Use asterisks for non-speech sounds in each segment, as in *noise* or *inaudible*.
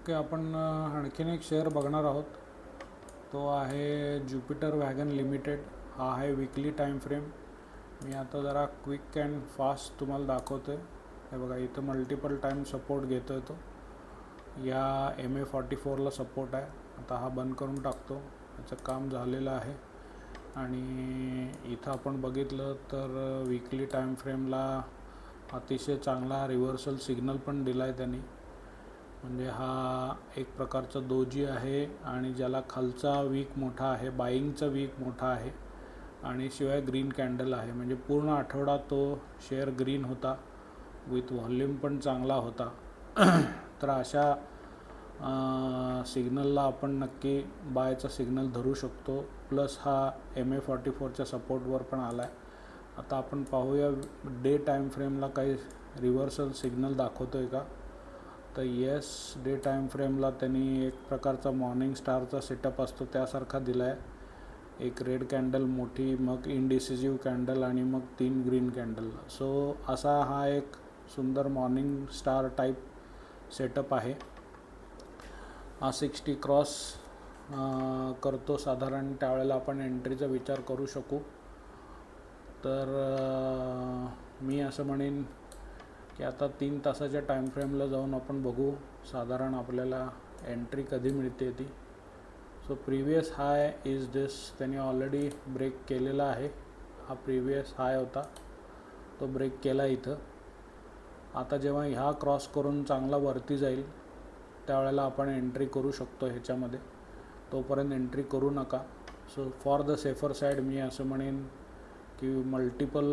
Okay आपण आणखीन एक शेअर बघणार आहोत. तो आहे ज्युपिटर वॅगन लिमिटेड. हा आहे विकली टाईम फ्रेम. मी आता जरा क्विक अँड फास्ट तुम्हाला दाखवतो आहे हे बघा इथं मल्टिपल टाईम सपोर्ट घेतो आहे तो. या एम ए फॉर्टी फोरला सपोर्ट आहे. आता हा बंद करून टाकतो. याचं काम झालेलं आहे. आणि इथं आपण बघितलं तर विकली टाईम फ्रेमला अतिशय चांगला रिव्हर्सल सिग्नल पण दिला आहे त्यांनी. म्हणजे हा एक प्रकारचा दोजी आहे आणि ज्याला खालचा वीक मोठा आहे बाईंगचा वीक मोठा आहे आणि शिवाय ग्रीन कॅन्डल आहे. म्हणजे पूर्ण आठवडा तो शेअर ग्रीन होता विथ व्हॉल्यूम पण चांगला होता. तर अशा सिग्नलला आपण नक्की बायचा सिग्नल धरू शकतो. प्लस हा एम ए फॉर्टी फोरच्या सपोर्टवर पण आला आहे आता आपण पाहूया डे टाईम फ्रेमला काही रिव्हर्सल सिग्नल दाखवतो आहे का? तर येस डे टाईम फ्रेमला त्यांनी एक प्रकारचा मॉर्निंग स्टारचा सेटअप असतो त्यासारखा दिला आहे एक रेड कॅन्डल मोठी मग इनडिसिजिव्ह कॅन्डल आणि मग तीन ग्रीन कॅन्डल सो असा हा एक सुंदर मॉर्निंग स्टार टाईप सेटअप आहे. हा सिक्स्टी क्रॉस करतो. साधारण त्यावेळेला आपण एंट्रीचा विचार करू शकू. तर मी असं म्हणेन की आता तीन तासाच्या टाईम फ्रेमला जाऊन आपण बघू. साधारण आपल्याला एंट्री कधी मिळते ती. So previous high is this त्यांनी ऑलरेडी ब्रेक केलेला आहे. हा प्रिवियस हाय होता. तो ब्रेक केला इथं. आता जेव्हा ह्या क्रॉस करून चांगला वरती जाईल त्यावेळेला आपण एंट्री करू शकतो ह्याच्यामध्ये. तोपर्यंत एंट्री करू नका. So for the safer side मी असं म्हणेन की मल्टिपल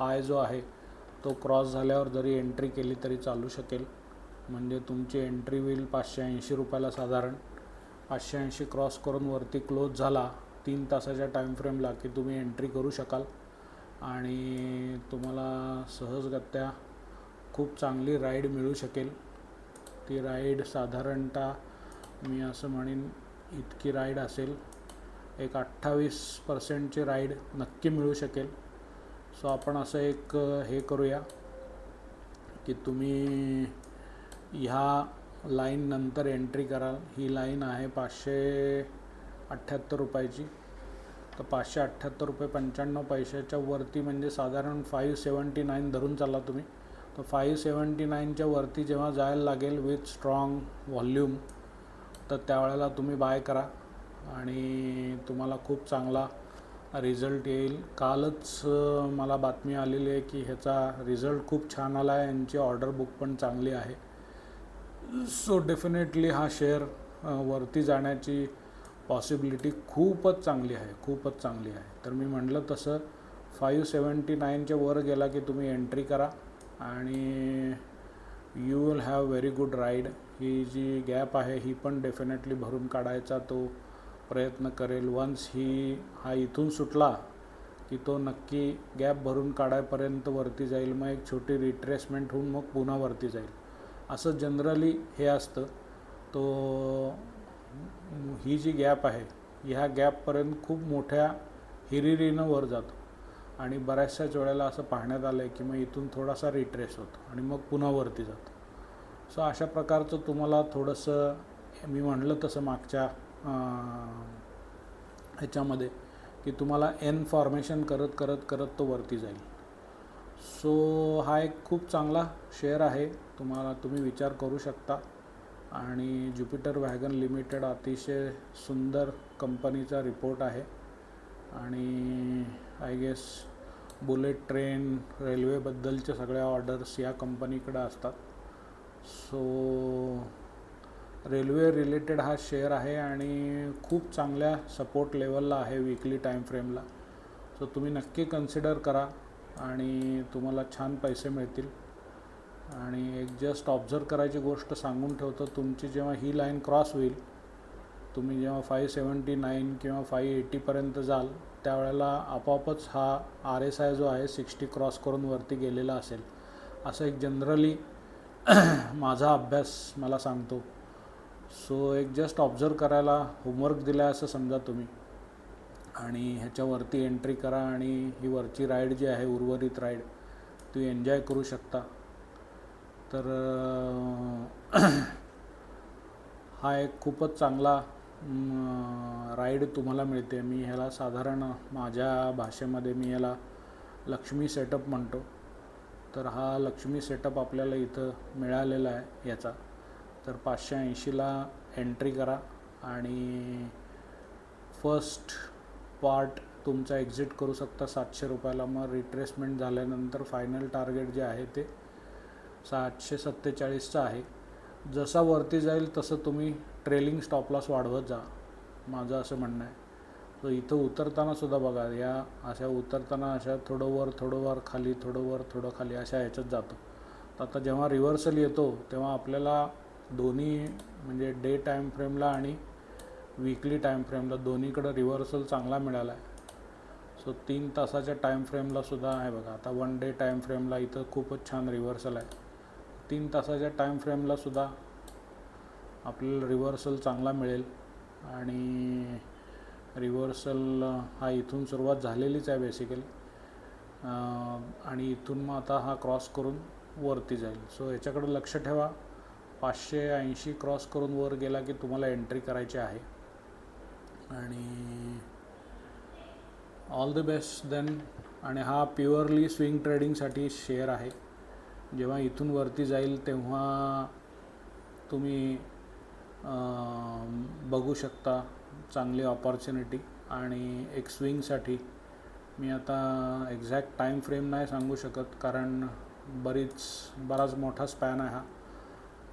हाय जो आहे तो क्रॉस झाल्यावर जरी एंट्री केली तरी चालू शकेल. म्हणजे तुमची एंट्री होईल पाचशे ऐंशी रुपयाला साधारण. पाचशे ऐंशी क्रॉस करून वरती क्लोज झाला तीन तासाच्या टाईम फ्रेमला की तुम्ही एंट्री करू शकाल. आणि तुम्हाला सहजगत्या खूप चांगली राईड मिळू शकेल. ती राईड साधारणतः मी असं म्हणेन इतकी राईड असेल एक अठ्ठावीस पर्सेंटची राईड नक्की मिळू शकेल. सो आपण असं एक हे करूया की तुम्ही ह्या लाईन नंतर एंट्री कराल. ही लाईन आहे पाचशे अठ्ठ्याहत्तर रुपयाची. तर पाचशे अठ्ठ्याहत्तर रुपये पंच्याण्णव पैशाच्या वरती म्हणजे साधारण फाईव्ह सेवन्टी नाईन धरून चाला तुम्ही. तर फाईव्ह सेवन्टी नाईनच्या वरती जेव्हा जायला लागेल विथ स्ट्रॉंग व्हॉल्यूम तर त्यावेळेला तुम्ही बाय करा आणि तुम्हाला खूप चांगला रिझल्ट येईल. कालच मला बातमी आलेली आहे की ह्याचा रिझल्ट खूप छान आला आहे. यांची ऑर्डर बुक पण चांगली आहे. सो डेफिनेटली हा शेअर वरती जाण्याची पॉसिबिलिटी खूपच चांगली आहे. खूपच चांगली आहे. तर मी म्हटलं तसं फाईव्ह सेवन्टी नाईनच्या वर गेला की तुम्ही एंट्री करा आणि you will have very good ride. ही जी गॅप आहे ही पण डेफिनेटली भरून काढायचा तो प्रयत्न करेल. वन्स ही हा इथून सुटला की तो नक्की गॅप भरून काढायपर्यंत वरती जाईल. मग एक छोटी रिट्रेसमेंट होऊन मग पुन्हा वरती जाईल. असं जनरली हे असतं. तो ही जी गॅप आहे ह्या गॅपपर्यंत खूप मोठ्या हिरिरीनं वर जातो. आणि बऱ्याचशाच वेळेला असं पाहण्यात आलं आहे की मग इथून थोडासा रिट्रेस होतो आणि मग पुन्हा वरती जातो. सो अशा प्रकारचं तुम्हाला थोडंसं मी म्हणलं तसं मागच्या ह्याच्यामध्ये की तुम्हाला एन फॉर्मेशन करत करत करत तो वरती जाईल. सो हा एक खूप चांगला शेअर आहे. तुम्हाला तुम्ही विचार करू शकता. आणि ज्युपिटर वॅगन लिमिटेड अतिशय सुंदर कंपनीचा रिपोर्ट आहे. आणि आय गेस बुलेट ट्रेन रेल्वेबद्दलच्या सगळ्या ऑर्डर्स या कंपनीकडे असतात. सो रेल्वे रिलेटेड हा शेअर आहे आणि खूप चांगल्या सपोर्ट लेवलला आहे विकली टाईम फ्रेमला सो तुम्ही नक्की कन्सिडर करा आणि तुम्हाला छान पैसे मिळतील. आणि एक जस्ट ऑब्झर्व करायची गोष्ट सांगून ठेवतो तुमची जेव्हा ही लाईन क्रॉस होईल तुम्ही जेव्हा फाय सेवन्टी नाईन किंवा फाय एटीपर्यंत जाल त्यावेळेला आपोआपच हा आर एस आय जो आहे सिक्स्टी क्रॉस करून वरती गेलेला असेल. असं एक जनरली *clears throat* माझा अभ्यास मला सांगतो. सो एक जस्ट ऑब्झर्व करायला होमवर्क दिला आहे असं समजा तुम्ही. आणि ह्याच्यावरती एंट्री करा आणि ही वरची राईड जी आहे उर्वरित राईड ती एन्जॉय करू शकता. तर *clears throat* हा एक खूपच चांगला राईड तुम्हाला मिळते. मी ह्याला साधारण माझ्या भाषेमध्ये मी ह्याला लक्ष्मी सेटअप म्हणतो. तर हा लक्ष्मी सेटअप आपल्याला इथं मिळालेला आहे याचा. तर पाचशे ऐंशीला एंट्री करा आणि फर्स्ट पार्ट तुमचा एक्झिट करू शकता सातशे रुपयाला. मग रिट्रेसमेंट झाल्यानंतर फायनल टार्गेट जे आहे ते सातशे सत्तेचाळीसचं आहे. जसा वरती जाईल तसं तुम्ही ट्रेलिंग स्टॉपलॉस वाढवत जा. माझं असं म्हणणं आहे. तर इथं उतरताना सुद्धा बघा या अशा उतरताना अशा थोडं वर थोडं वर खाली थोडं वर थोडं खाली अशा ह्याच्यात जातो. तर आता जेव्हा रिव्हर्सल येतो तेव्हा आपल्याला दोन्ही म्हणजे डे टाईम फ्रेमला आणि वीकली टाईम फ्रेमला दोन्हीकडं रिव्हर्सल चांगला मिळाला आहे. सो तीन तासाच्या टाईम फ्रेमला सुद्धा आहे बघा. आता वन डे टाईम फ्रेमला इथं खूपच छान रिव्हर्सल आहे. तीन तासाच्या टाईम फ्रेमला सुद्धा आपल्याला रिव्हर्सल चांगला मिळेल. आणि रिव्हर्सल हा इथून सुरुवात झालेलीच आहे बेसिकली. आणि इथून मग आता हा क्रॉस करून वरती जाईल. सो याच्याकडे लक्ष ठेवा. पाचशे ऐंशी क्रॉस करून वर गेला की तुम्हाला एंट्री करायची आहे. आणि ऑल द बेस्ट देन. आणि हा प्युअरली स्विंग ट्रेडिंगसाठी शेअर आहे. जेव्हा इथून वरती जाईल तेव्हा तुम्ही बघू शकता चांगली ऑपॉर्च्युनिटी आणि एक स्विंगसाठी मी आता एक्झॅक्ट टाईम फ्रेम नाही सांगू शकत कारण बरीच बराच मोठा स्पॅन आहे हा.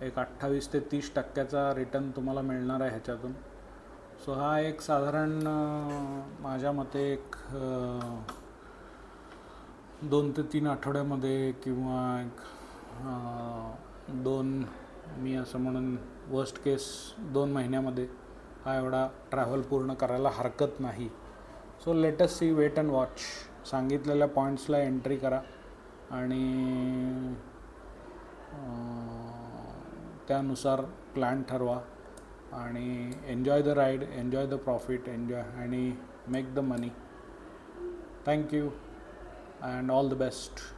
एक अठ्ठावीस ते तीस टक्क्याचा रिटर्न तुम्हाला मिळणार आहे ह्याच्यातून. सो हा एक साधारण माझ्या मते एक दोन ते तीन आठवड्यामध्ये किंवा एक दोन मी असं म्हणून वर्स्ट केस दोन महिन्यामध्ये हा एवढा ट्रॅव्हल पूर्ण करायला हरकत नाही. So let's see wait and watch सांगितलेल्या पॉईंट्सला एंट्री करा. आणि त्यानुसार प्लॅन ठरवा आणि enjoy the ride enjoy the profit enjoy आणि make the money thank you and all the best